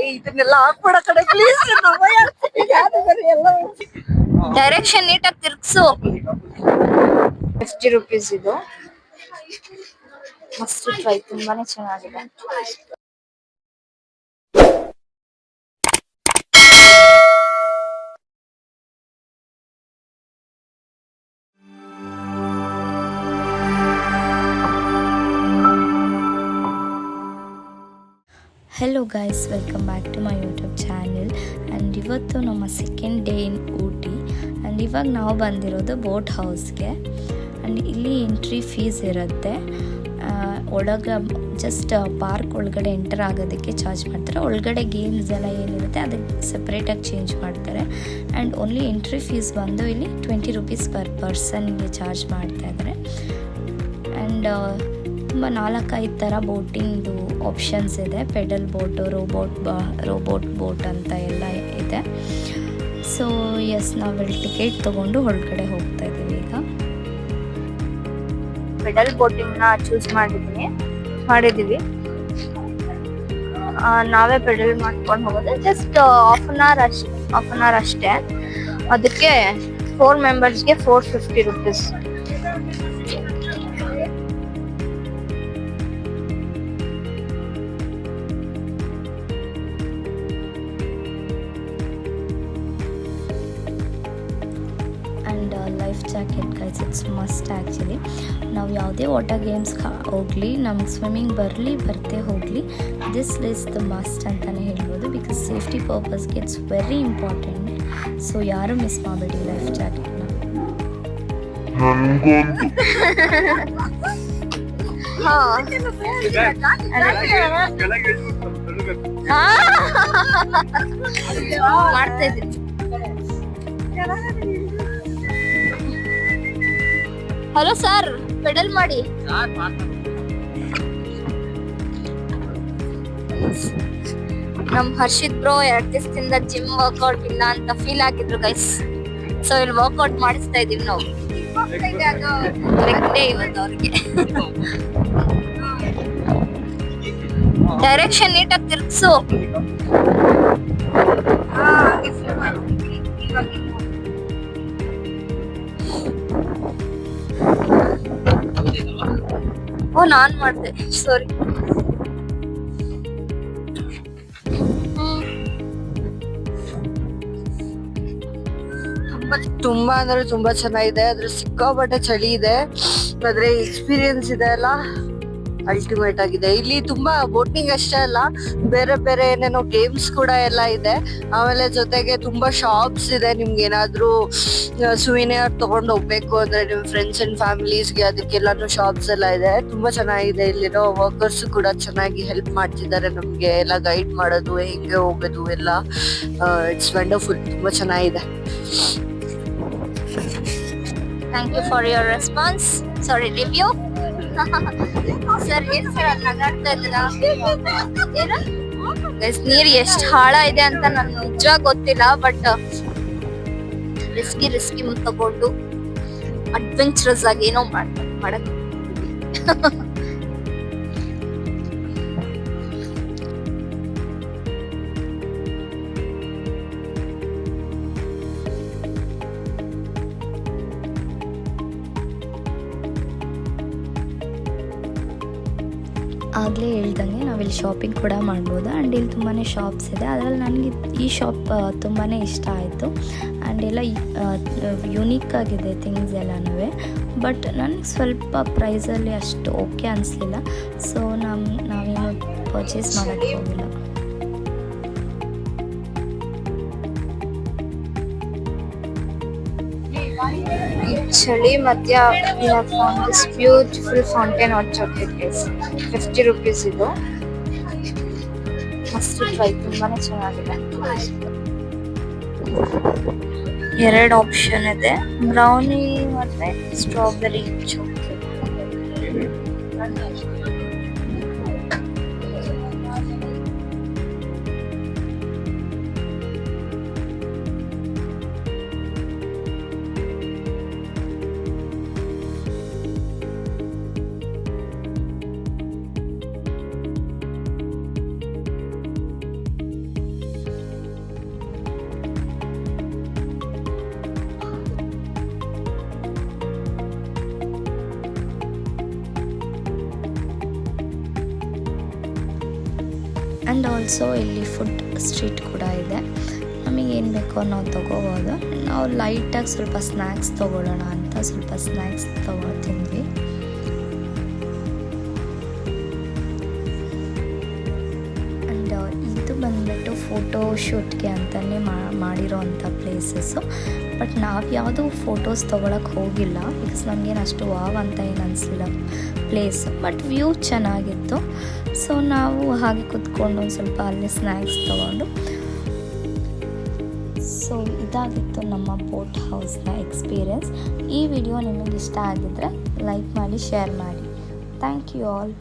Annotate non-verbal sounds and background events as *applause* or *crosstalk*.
ಏ ಇದನ್ನೆಲ್ಲ ಹಾಕ್ಬೇಡ ಕಡೆ ಪ್ಲೀಸ್ ಎಲ್ಲ ಡೈರೆಕ್ಷನ್ ನೀಟಾಗಿ ತಿರ್ಗಿಸು. ಫಿಫ್ಟಿ ರುಪೀಸ್ ಇದು. ಮಸ್ತ್ ಟ್ರೈ ತುಂಬಾನೇ ಚೆನ್ನಾಗಿದೆ. Hello guys welcome back to my YouTube channel and ಇವತ್ತು ನಮ್ಮ second day in Ooty and ಇವಾಗ ನಾವು ಬಂದಿರೋದು ಬೋಟ್ ಹೌಸ್ಗೆ ಆ್ಯಂಡ್ ಇಲ್ಲಿ ಎಂಟ್ರಿ ಫೀಸ್ ಇರುತ್ತೆ. ಒಳಗೆ ಜಸ್ಟ್ ಪಾರ್ಕ್ ಒಳಗಡೆ ಎಂಟರ್ ಆಗೋದಕ್ಕೆ ಚಾರ್ಜ್ ಮಾಡ್ತಾರೆ. ಒಳಗಡೆ ಗೇಮ್ಸ್ ಎಲ್ಲ ಏನಿರುತ್ತೆ ಅದಕ್ಕೆ ಸಪ್ರೇಟಾಗಿ ಚೇಂಜ್ ಮಾಡ್ತಾರೆ. ಆ್ಯಂಡ್ ಓನ್ಲಿ ಎಂಟ್ರಿ ಫೀಸ್ ಬಂದು ಇಲ್ಲಿ ಟ್ವೆಂಟಿ ರುಪೀಸ್ ಪರ್ ಪರ್ಸನ್ಗೆ ಚಾರ್ಜ್ ಮಾಡ್ತಾ ಇದ್ದಾರೆ ಆ್ಯಂಡ್ ತುಂಬ ನಾಲ್ಕೈದು ಥರ ಬೋಟಿಂಗ್ದು ಆಪ್ಷನ್ಸ್ ಇದೆ. ಪೆಡಲ್ ಬೋಟು ರೋಬೋಟ್ ಬಾ ರೋಬೋಟ್ ಬೋಟ್ ಅಂತ ಎಲ್ಲ ಇದೆ. ಸೊ ಎಸ್ ನಾವಿಲ್ಲಿ ಟಿಕೆಟ್ ತೊಗೊಂಡು ಹೊರಗಡೆ ಹೋಗ್ತಾ ಇದ್ದೀವಿ ಈಗ. ಪೆಡಲ್ ಬೋಟಿಂಗ್ನ ಚೂಸ್ ಮಾಡಿದ್ದೀನಿ ಮಾಡಿದ್ದೀವಿ ನಾವೇ ಪೆಡಲ್ ಮಾಡ್ಕೊಂಡು ಹೋಗೋದು. ಜಸ್ಟ್ ಹಾಫ್ ಅನ್ ಅವರ್ ಅಷ್ಟೇ ಹಾಫ್ ಅನ್ ಅವರ್ ಅಷ್ಟೇ. ಅದಕ್ಕೆ four ಮೆಂಬರ್ಸ್ಗೆ four fifty rupees jacket guys it's must actually ನಾವು ಯಾವುದೇ ವಾಟರ್ ಗೇಮ್ಸ್ ಹೋಗಲಿ ನಮ್ಗೆ ಸ್ವಿಮ್ಮಿಂಗ್ ಬರಲಿ ಬರ್ತೇ ಹೋಗಲಿ ದಿಸ್ ಇಸ್ ದ ಮಸ್ಟ್ ಅಂತಲೇ ಹೇಳ್ಬೋದು ಬಿಕಾಸ್ ಸೇಫ್ಟಿ ಪರ್ಪಸ್ಗೆ ಇಟ್ಸ್ ವೆರಿ ಇಂಪಾರ್ಟೆಂಟ್ ಸೊ ಯಾರೂ ಮಿಸ್ ಮಾಡಬೇಡಿ ಲೈಫ್ ಜಾಕೆಟ್ನ ಮಾಡ್ತಾ ಇದ್ದೀನಿ. ಹಲೋ ಸರ್ ಪೆಡಲ್ ಮಾಡಿ. ನಮ್ ಹರ್ಷಿತ್ ಬ್ರೋ ಎರಡ್ ದಿವಸದಿಂದ ಜಿಮ್ ವರ್ಕೌಟ್ ಇಲ್ಲ ಅಂತ ಫೀಲ್ ಆಗಿದ್ರು ಗೈಸ್ ಸೊ ಇಲ್ಲಿ ವರ್ಕೌಟ್ ಮಾಡಿಸ್ತಾ ಇದೀವಿ ನಾವು. ಲೆಗ್ ಡೇ ಇವತ್ತು ಅವ್ರಿಗೆ. ಡೈರೆಕ್ಷನ್ ನೀಟಾಗಿ ತಿರ್ಗ್ಸು. ಓ, ನಾನ್ ಮಾಡ್ದೆ. ಸಾರಿ. ತುಂಬಾ ಅಂದ್ರೆ ತುಂಬಾ ಚೆನ್ನಾಗಿದೆ. ಅದ್ರ ಸಿಕ್ಕಾಪಟ್ಟೆ ಚಳಿ ಇದೆ. ಆದ್ರೆ ಎಕ್ಸ್ಪೀರಿಯನ್ಸ್ ಇದೆ ಅಲ್ಲ. ಅಲ್ಟಿಮೇಟ್ ಆಗಿದೆ. ಇಲ್ಲಿ ತುಂಬಾ ಬೋಟಿಂಗ್ ಅಷ್ಟೇ ಅಲ್ಲ, ಬೇರೆ ಬೇರೆ ಏನೇನೋ ಗೇಮ್ಸ್ ಕೂಡ ಎಲ್ಲ ಇದೆ. ಆಮೇಲೆ ಜೊತೆಗೆ ತುಂಬಾ ಶಾಪ್ಸ್ ಇದೆ, ನಿಮ್ಗೆ ಏನಾದ್ರೂ ಸುವಿನಿಯರ್ ತಗೊಂಡು ಹೋಗ್ಬೇಕು ಅಂದ್ರೆ ನಿಮ್ ಫ್ರೆಂಡ್ಸ್ ಅಂಡ್ ಫ್ಯಾಮಿಲೀಸ್ಗೆ ಅದಕ್ಕೆಲ್ಲಾನು ಶಾಪ್ಸ್ ಎಲ್ಲ ಇದೆ. ತುಂಬಾ ಚೆನ್ನಾಗಿದೆ ಇಲ್ಲಿರೋ ವರ್ಕರ್ಸ್ ಕೂಡ ಚೆನ್ನಾಗಿ ಹೆಲ್ಪ್ ಮಾಡ್ತಿದ್ದಾರೆ ನಮ್ಗೆ, ಎಲ್ಲ ಗೈಡ್ ಮಾಡೋದು, ಹೆಂಗೆ ಹೋಗೋದು ಎಲ್ಲ. ಇಟ್ಸ್ ವಂಡರ್ಫುಲ್ ತುಂಬಾ ಚೆನ್ನಾಗಿದೆ. Thank you for your response sorry review *laughs* sir, ಏನ್ ಸರ್ ನೀರ್ ಎಷ್ಟ್ ಹಾಳ ಇದೆ ಅಂತ ನನ್ ನಿಜವಾಗ್ ಗೊತ್ತಿಲ್ಲ ಬಟ್ ರಿಸ್ಕಿ ರಿಸ್ಕಿ ತಗೊಂಡು ಅಡ್ವೆಂಚರಸ್ ಆಗಿ ಏನೋ ಮಾಡ್ತಾರೆ ಮಾಡಕ್ *laughs* ಆಗಲೇ ಹೇಳ್ದಂಗೆ ನಾವಿಲ್ಲಿ ಶಾಪಿಂಗ್ ಕೂಡ ಮಾಡ್ಬೋದು. ಆ್ಯಂಡ್ ಇಲ್ಲಿ ತುಂಬಾ ಶಾಪ್ಸ್ ಇದೆ. ಅದರಲ್ಲಿ ನನಗೆ ಈ ಶಾಪ್ ತುಂಬಾ ಇಷ್ಟ ಆಯಿತು. ಆ್ಯಂಡ್ ಎಲ್ಲ ಯುನೀಕ್ ಆಗಿದೆ ಥಿಂಗ್ಸ್ ಎಲ್ಲನೂ ಬಟ್ ನನಗೆ ಸ್ವಲ್ಪ ಪ್ರೈಸಲ್ಲಿ ಅಷ್ಟು ಓಕೆ ಅನಿಸ್ಲಿಲ್ಲ. ಸೊ ನಮ್ಮ ನಾವೇನು ಪರ್ಚೇಸ್ ಮಾಡೋಕ್ಕೆ ಹೋಗಿಲ್ಲ. ಚಳಿ ಮಧ್ಯ this beautiful fountain what chocolate guys fifty rupees ಇದು. ಮಸ್ತ್ ಟ್ರೈ ತುಂಬಾನೇ ಚೆನ್ನಾಗಿದೆ. ಎರಡು ಆಪ್ಷನ್ ಇದೆ. ಬ್ರೌನಿ ಮತ್ತೆ ಸ್ಟ್ರಾಬೆರಿ ಚಾಕ್ಲೇಟ್ ಆ್ಯಂಡ್ ಆಲ್ಸೋ ಇಲ್ಲಿ ಫುಡ್ ಸ್ಟ್ರೀಟ್ ಕೂಡ ಇದೆ. ನಮಗೆ ಏನು ಬೇಕೋ ನಾವು ತೊಗೋಬೋದು. ನಾವು ಲೈಟಾಗಿ ಸ್ವಲ್ಪ ಸ್ನ್ಯಾಕ್ಸ್ ತೊಗೊಳ್ಳೋಣ ಅಂತ ಸ್ವಲ್ಪ ಸ್ನ್ಯಾಕ್ಸ್ ತೊಗೊಳ್ತಿದ್ವಿ ಆ್ಯಂಡ್ ಇದು ಬಂದ್ಬಿಟ್ಟು ಫೋಟೋ ಶೂಟ್ಗೆ ಅಂತಲೇ ಮಾಡಿರೋ ಅಂಥ ಪ್ಲೇಸಸ್ಸು ಬಟ್ ನಾವು ಯಾವುದೂ ಫೋಟೋಸ್ ತೊಗೊಳಕ್ಕೆ ಹೋಗಿಲ್ಲ. ಬಿಕಾಸ್ ನಮಗೇನು ಅಷ್ಟು ವಾವ್ ಅಂತ ಏನು ಅನಿಸಲಿಲ್ಲ ಪ್ಲೇಸ್ ಬಟ್ ವ್ಯೂ ಚೆನ್ನಾಗಿತ್ತು. ಸೊ ನಾವು ಹಾಗೆ ಕುತ್ಕೊಂಡು ಒಂದು ಸ್ವಲ್ಪ ಅಲ್ಲಿ ಸ್ನ್ಯಾಕ್ಸ್ ತೊಗೊಂಡು. ಸೊ ಇದಾಗಿತ್ತು ನಮ್ಮ ಬೋಟ್ ಹೌಸ್ನ ಎಕ್ಸ್ಪೀರಿಯನ್ಸ್ ಈ ವಿಡಿಯೋ ನಿಮಗೆ ಇಷ್ಟ ಆಗಿದ್ದರೆ ಲೈಕ್ ಮಾಡಿ ಶೇರ್ ಮಾಡಿ. Thank you all